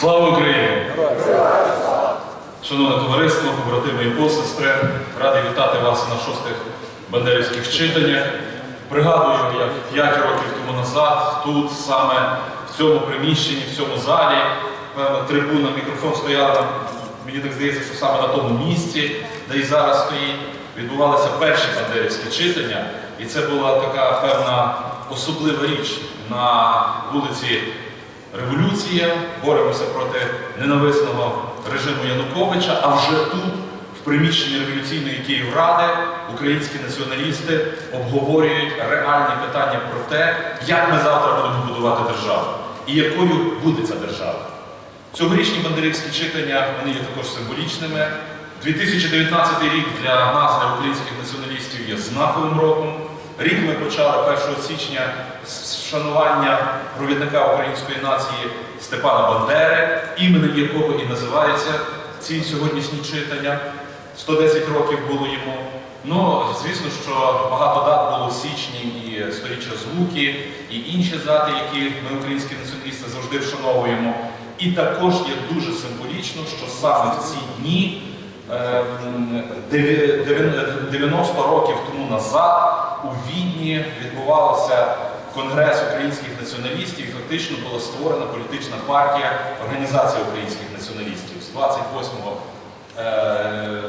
Слава Україні! Шановне товариство, побратими і посестри, радий вітати вас на шостих бандерівських читаннях. Пригадую, як 5 років тому назад, тут, саме в цьому приміщенні, в цьому залі, певна трибуна, мікрофон стояла, мені так здається, що саме на тому місці, де і зараз стоїть, відбувалися перші бандерівські читання. І це була така певна особлива річ на вулиці Революція, боремося проти ненависного режиму Януковича, а вже тут, в приміщенні революційної Київради, українські націоналісти обговорюють реальні питання про те, як ми завтра будемо будувати державу і якою буде ця держава. Цьогорічні бандерівські читання вони є також символічними. 2019 рік для нас, для українських націоналістів, є знаковим роком. Рік ми почали 1 січня з вшанування провідника української нації Степана Бандери, іменем якого і називаються ці сьогоднішні читання. 110 років було йому. Ну, звісно, що багато дат було в січні і сторіччя звуки, і інші дати, які ми, українські націоналісти, завжди вшановуємо. І також є дуже символічно, що саме в ці дні, ем, 90 років тому назад, у Відні відбувався Конгрес українських націоналістів і фактично була створена політична партія Організація українських націоналістів з 28 е,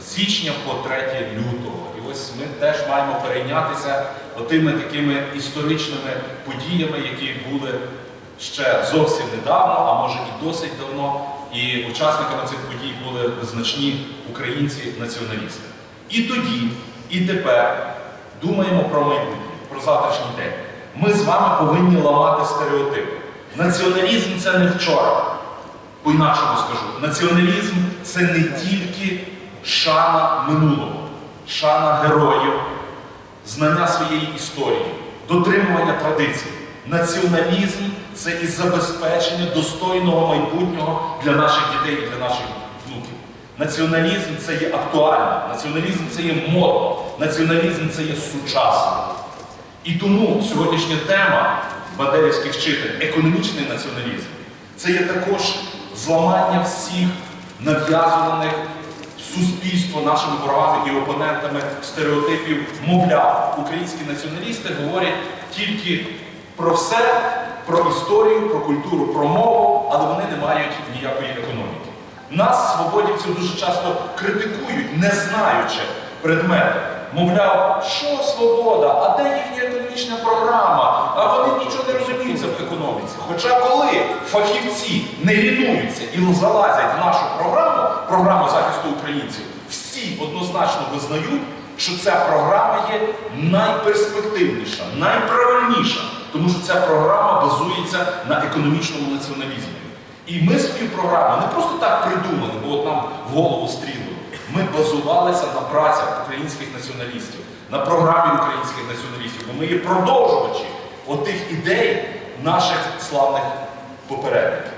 січня по 3 лютого. І ось ми теж маємо перейнятися отими такими історичними подіями, які були ще зовсім недавно, а може і досить давно. І учасниками цих подій були значні українці-націоналісти. І тоді, і тепер думаємо про майбутнє, про завтрашній день. Ми з вами повинні ламати стереотипи. Націоналізм це не вчора. По-інакшому скажу, націоналізм це не тільки шана минулого, шана героїв, знання своєї історії, дотримування традицій. Націоналізм це і забезпечення достойного майбутнього для наших дітей і для наших внуків. Націоналізм це є актуально, націоналізм це є модно, націоналізм це є сучасно. І тому сьогоднішня тема бадерівських читань економічний націоналізм це є також зламання всіх нав'язуваних суспільству нашими ворогами і опонентами стереотипів. Мовляв, українські націоналісти говорять тільки про все, про історію, про культуру, про мову, але вони не мають ніякої економіки. Нас, свободівців, дуже часто критикують, не знаючи предмети. Мовляв, що свобода, а де їхня економічна програма? А вони нічого не розуміються в економіці. Хоча коли фахівці не лінуються і залазять в нашу програму, програму захисту українців, всі однозначно визнають, що ця програма є найперспективніша, найправильніша, тому що ця програма базується на економічному націоналізмі. І ми свою програму не просто так придумали, бо от нам в голову стрілили. Ми базувалися на працях українських націоналістів, на програмі українських націоналістів, бо ми є продовжувачі отих ідей наших славних попередників.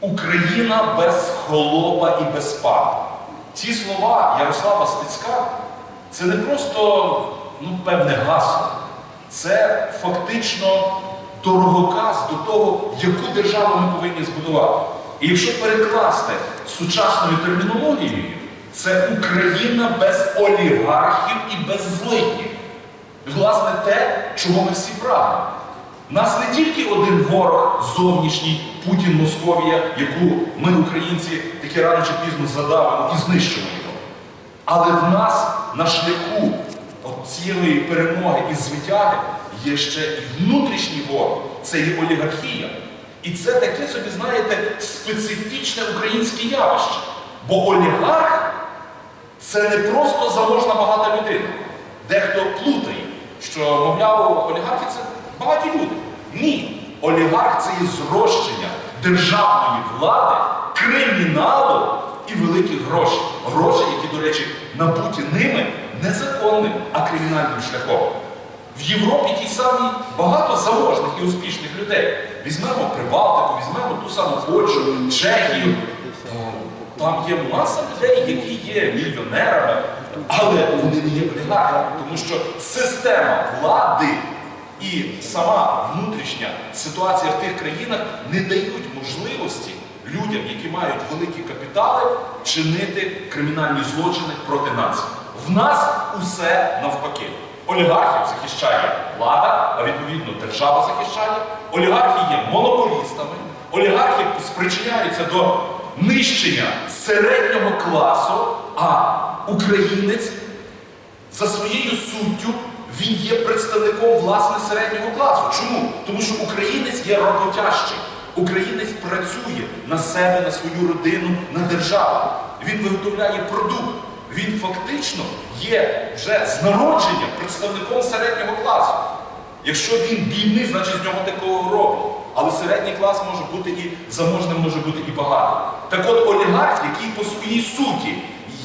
Україна без холопа і без пана. Ці слова Ярослава Стецька це не просто ну, певне гасло, це фактично дороговказ до того, яку державу ми повинні збудувати. І якщо перекласти сучасною термінологією, це Україна без олігархів і без злиднів. Власне, те, чого ми всі прагнемо. У нас не тільки один ворог зовнішній Путін, Московія, яку ми, українці, таки рано чи пізно задавимо і знищимо його. Але в нас на шляху цієї перемоги і звитяги є ще і внутрішній ворог, це є олігархія. І це таке собі, знаєте, специфічне українське явище. Бо олігарх це не просто заможна багата людина. Дехто плутає, що, мовляв, олігархи це багаті люди. Ні. Олігарх це є зрощення державної влади, криміналу і великих грошей. Грошей, які, до речі, набуті ними незаконним, а кримінальним шляхом. В Європі тій самій багато заможних і успішних людей. Візьмемо Прибалтику, візьмемо ту саму Польщу, Чехію. Там є маса людей, які є мільйонерами, але вони не є олігархами, тому що система влади і сама внутрішня ситуація в тих країнах не дають можливості людям, які мають великі капітали, чинити кримінальні злочини проти нації. В нас усе навпаки. Олігархів захищає влада, а відповідно держава захищає. Олігархи є монополістами, олігархи спричиняються до нищення середнього класу, а українець за своєю суттю він є представником власне середнього класу. Чому? Тому що українець є роботящий. Українець працює на себе, на свою родину, на державу. Він виготовляє продукт. Він фактично є вже з народження представником середнього класу. Якщо він бідний, значить з нього такого роблять. Але середній клас може бути і заможним може бути і багато. Так от олігарх, який по своїй суті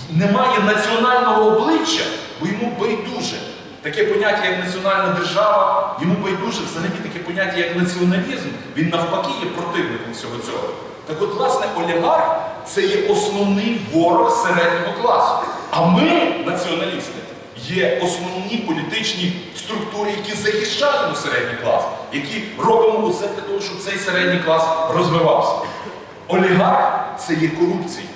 не має національного обличчя, бо йому байдуже. Таке поняття, як національна держава, йому байдуже взагалі таке поняття, як націоналізм, він навпаки є противником всього цього. Так от, власне, олігарх це є основний ворог середнього класу. А ми, націоналісти, є основні політичні структури, які захищаємо середній клас, які робимо усе для того, щоб цей середній клас розвивався. Олігарх це є корупція.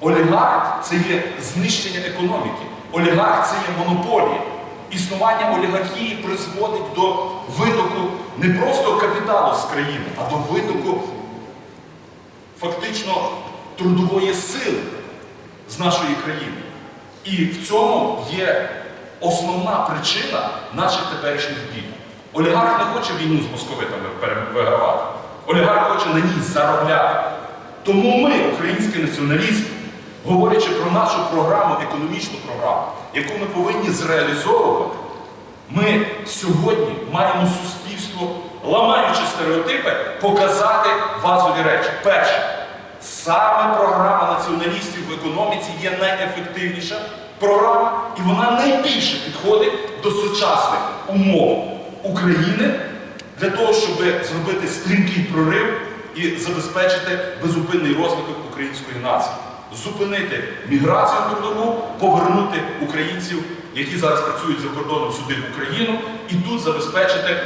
Олігарх це є знищення економіки. Олігарх це є монополія. Існування олігархії призводить до витоку не просто капіталу з країни, а до витоку фактично трудової сили з нашої країни. І в цьому є основна причина наших теперішніх дій. Олігарх не хоче війну з московитами вигравати. Олігарх хоче на ній заробляти. Тому ми, українські націоналісти, говорячи про нашу програму, економічну програму, яку ми повинні зреалізовувати, ми сьогодні маємо суспільство, ламаючи стереотипи, показати базові речі. Перше, саме програма націоналістів в економіці є найефективніша програма, і вона найбільше підходить до сучасних умов України для того, щоб зробити стрімкий прорив і забезпечити безупинний розвиток української нації. Зупинити міграцію трудову, повернути українців, які зараз працюють за кордоном сюди в Україну, і тут забезпечити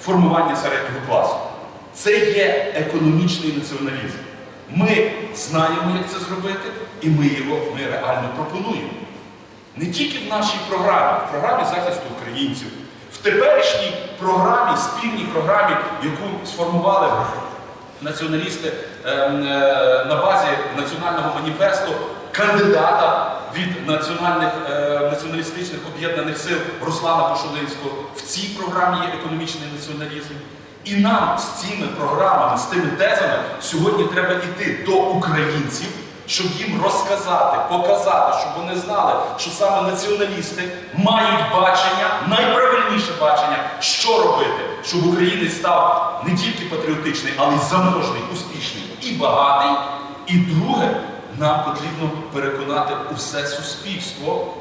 формування середнього класу. Це є економічний націоналізм. Ми знаємо, як це зробити, і ми його ми реально пропонуємо. Не тільки в нашій програмі, в програмі захисту українців, в теперішній програмі, спільній програмі, яку сформували націоналісти ем, е, на базі національного маніфесту кандидата від національних е, націоналістичних об'єднаних сил Руслана Пошолинського. В цій програмі є економічний націоналізм. І нам з цими програмами, з тими тезами сьогодні треба йти до українців, щоб їм розказати, показати, щоб вони знали, що саме націоналісти мають бачення, найправильніше бачення, що робити, щоб українець став не тільки патріотичний, але й заможний, успішний і багатий. І друге, нам потрібно переконати усе суспільство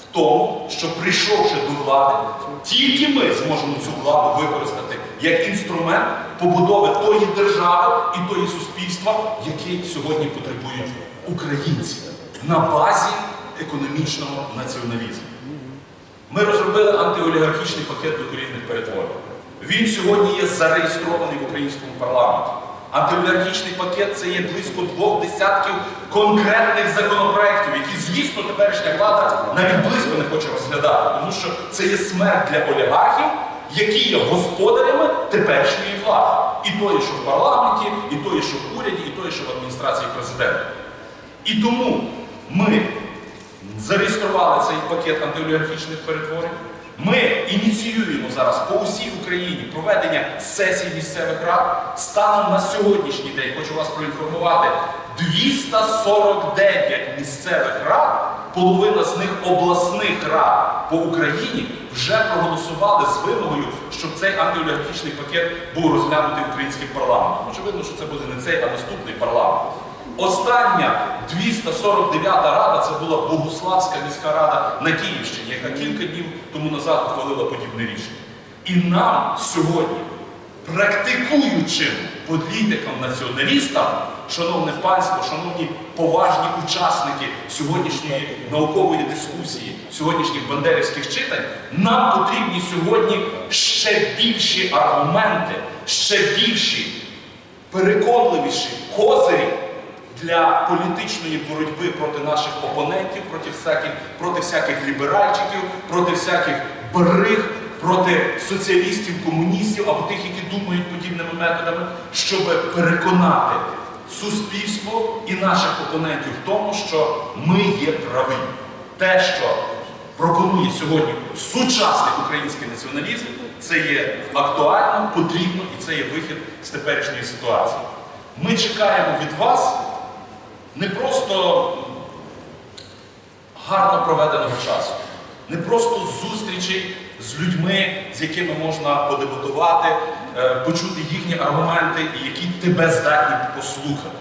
в тому, що прийшовши до влади, тільки ми зможемо цю владу використати як інструмент побудови тої держави і тої суспільства, які сьогодні потребують українці на базі економічного націоналізму. Ми розробили антиолігархічний пакет докорінних перетворень. Він сьогодні є зареєстрований в українському парламенті. Антиолігархічний пакет це є близько двох десятків конкретних законопроєктів, які, звісно, теперішня влада навіть близько не хоче розглядати, тому що це є смерть для олігархів, які є господарями теперішньої влади. І тої, що в парламенті, і тої, що в уряді, і тої, що в адміністрації президента. І тому ми зареєстрували цей пакет антиолігархічних перетворень. Ми ініціюємо зараз по усій Україні проведення сесій місцевих рад. Станом на сьогоднішній день хочу вас проінформувати. 249 місцевих рад, половина з них обласних рад по Україні вже проголосували з вимогою, щоб цей антиолігархічний пакет був розглянутий українським парламентом. Очевидно, що це буде не цей, а наступний парламент. Остання 249-та рада це була Богуславська міська рада на Київщині, яка кілька днів тому назад ухвалила подібне рішення. І нам сьогодні практикуючим політикам-націоналістам, шановне панство, шановні поважні учасники сьогоднішньої наукової дискусії, сьогоднішніх бандерівських читань, нам потрібні сьогодні ще більші аргументи, ще більші, переконливіші козирі для політичної боротьби проти наших опонентів, проти всяких, проти всяких ліберальчиків, проти всяких бариг, проти соціалістів, комуністів або тих, які думають подібними методами, щоб переконати суспільство і наших опонентів в тому, що ми є праві. Те, що пропонує сьогодні сучасний український націоналізм, це є актуально, потрібно і це є вихід з теперішньої ситуації. Ми чекаємо від вас не просто гарно проведеного часу, не просто зустрічей з людьми, з якими можна подебатувати, е, почути їхні аргументи, які тебе здатні послухати.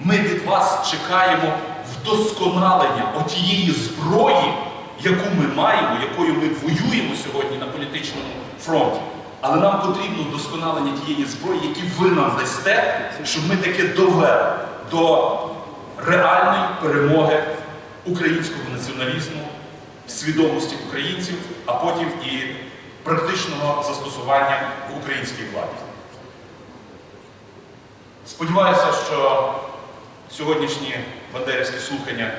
Ми від вас чекаємо вдосконалення отієї зброї, яку ми маємо, якою ми воюємо сьогодні на політичному фронті. Але нам потрібно вдосконалення тієї зброї, які ви нам дасте, щоб ми таки довели до реальної перемоги українського націоналізму, свідомості українців, а потім і практичного застосування в українській владі. Сподіваюся, що сьогоднішні бандерівські слухання,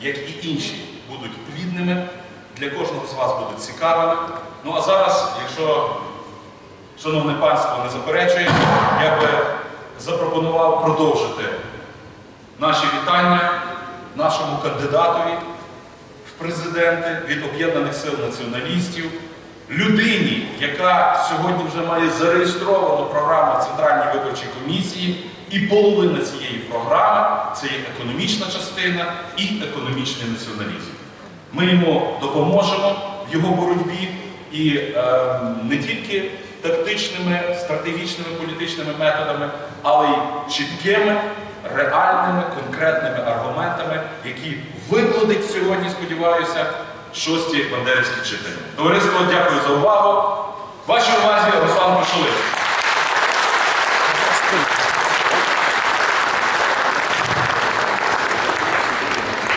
як і інші, будуть плідними, для кожного з вас будуть цікавими. Ну а зараз, якщо шановне панство не заперечує, я би запропонував продовжити наші вітання нашому кандидатові в президенти від Об'єднаних сил націоналістів, людині, яка сьогодні вже має зареєстровану програму в Центральній виборчій комісії, і половина цієї програми це є економічна частина і економічний націоналізм. Ми йому допоможемо в його боротьбі і е, не тільки тактичними, стратегічними політичними методами, але й чіткими, реальними, конкретними аргументами, які викладуть сьогодні, сподіваюся, шості бандерівські читання. Товариство, дякую за увагу. Вашій увазі Руслан Кошулик.